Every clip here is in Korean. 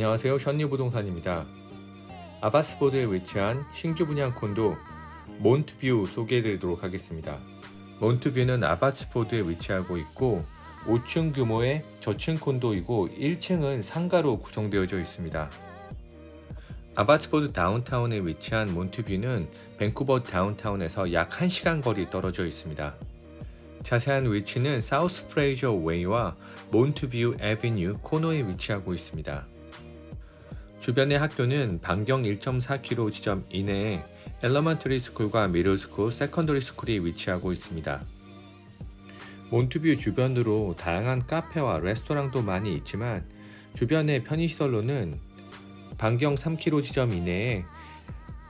안녕하세요. 션리 부동산입니다. 아바스보드에 위치한 신규 분양 콘도 몬트뷰 소개해드리도록 하겠습니다. 몬트뷰는 아바스보드에 위치하고 있고 5층 규모의 저층 콘도이고 1층은 상가로 구성되어져 있습니다. 아바스보드 다운타운에 위치한 몬트뷰는 밴쿠버 다운타운에서 약 1시간 거리 떨어져 있습니다. 자세한 위치는 사우스 프레이저 웨이와 몬트뷰 에비뉴 코너에 위치하고 있습니다. 주변의 학교는 반경 1.4km 지점 이내에 엘러먼터리 스쿨과 미들 스쿨, 세컨더리 스쿨이 위치하고 있습니다. 몬트뷰 주변으로 다양한 카페와 레스토랑도 많이 있지만 주변의 편의시설로는 반경 3km 지점 이내에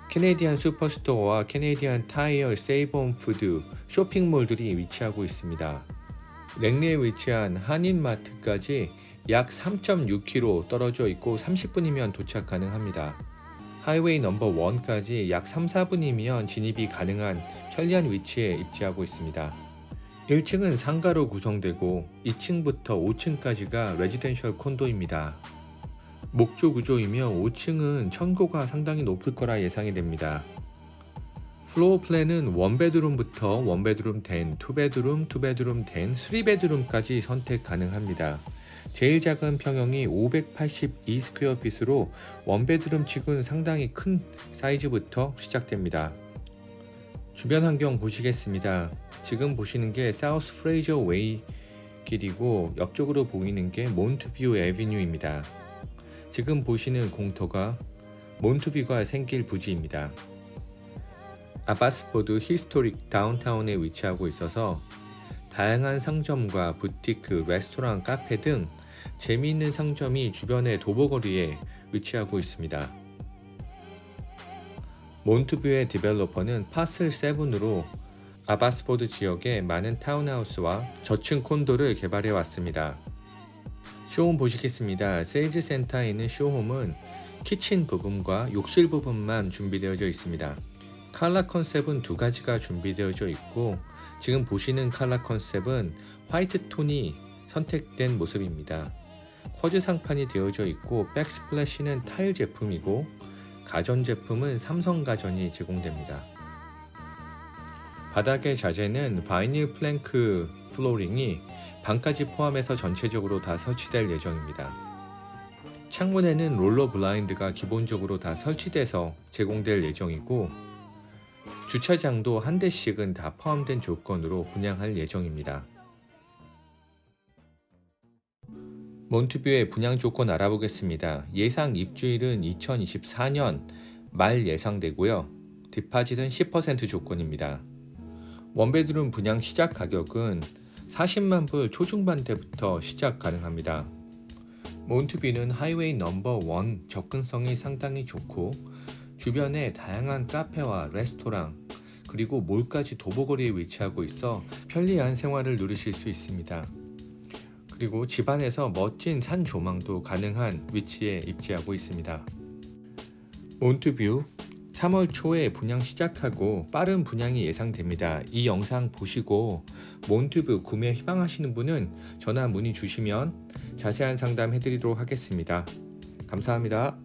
캐네디안 슈퍼스토어와 캐네디안 타이어 세이브온 푸드 쇼핑몰들이 위치하고 있습니다. 랭리에 위치한 한인마트까지 약 3.6km 떨어져 있고 30분이면 도착 가능합니다. 하이웨이 넘버 1까지 약 3, 4분이면 진입이 가능한 편리한 위치에 입지하고 있습니다. 1층은 상가로 구성되고 2층부터 5층까지가 레지덴셜 콘도입니다. 목조 구조이며 5층은 천고가 상당히 높을 거라 예상이 됩니다. 플로어 플랜은 원베드룸부터 원베드룸 10, 투베드룸, 투베드룸 10, 쓰리베드룸까지 선택 가능합니다. 제일 작은 평형이 582 스퀘어 핏으로 원베드룸 치고는 상당히 큰 사이즈부터 시작됩니다. 주변 환경 보시겠습니다. 지금 보시는 게 사우스 프레이저 웨이 길이고 옆쪽으로 보이는 게 몬트뷰 에비뉴입니다. 지금 보시는 공터가 몬트뷰가 생길 부지입니다. 아바스포드 히스토릭 다운타운에 위치하고 있어서 다양한 상점과 부티크, 레스토랑, 카페 등 재미있는 상점이 주변의 도보거리에 위치하고 있습니다. 몬트뷰의 디벨로퍼는 파슬 7으로 아바스포드 지역에 많은 타운하우스와 저층 콘도를 개발해 왔습니다. 쇼홈 보시겠습니다. 세일즈 센터에 있는 쇼홈은 키친 부분과 욕실 부분만 준비되어져 있습니다. 칼라 컨셉은 두 가지가 준비되어져 있고 지금 보시는 칼라 컨셉은 화이트 톤이 선택된 모습입니다. 쿼즈 상판이 되어져 있고 백스플래시는 타일 제품이고 가전 제품은 삼성 가전이 제공됩니다. 바닥의 자재는 바이닐 플랭크 플로링이 방까지 포함해서 전체적으로 다 설치될 예정입니다. 창문에는 롤러 블라인드가 기본적으로 다 설치돼서 제공될 예정이고 주차장도 한 대씩은 다 포함된 조건으로 분양할 예정입니다. 몬트뷰의 분양 조건 알아보겠습니다. 예상 입주일은 2024년 말 예상되고요. 디파짓은 10% 조건입니다. 원베드룸 분양 시작 가격은 40만 불 초중반대부터 시작 가능합니다. 몬트뷰는 하이웨이 넘버 1 접근성이 상당히 좋고 주변에 다양한 카페와 레스토랑 그리고 몰까지 도보거리에 위치하고 있어 편리한 생활을 누리실 수 있습니다. 그리고 집안에서 멋진 산 조망도 가능한 위치에 입지하고 있습니다. 몬트뷰 3월 초에 분양 시작하고 빠른 분양이 예상됩니다. 이 영상 보시고 몬트뷰 구매 희망하시는 분은 전화 문의 주시면 자세한 상담 해드리도록 하겠습니다. 감사합니다.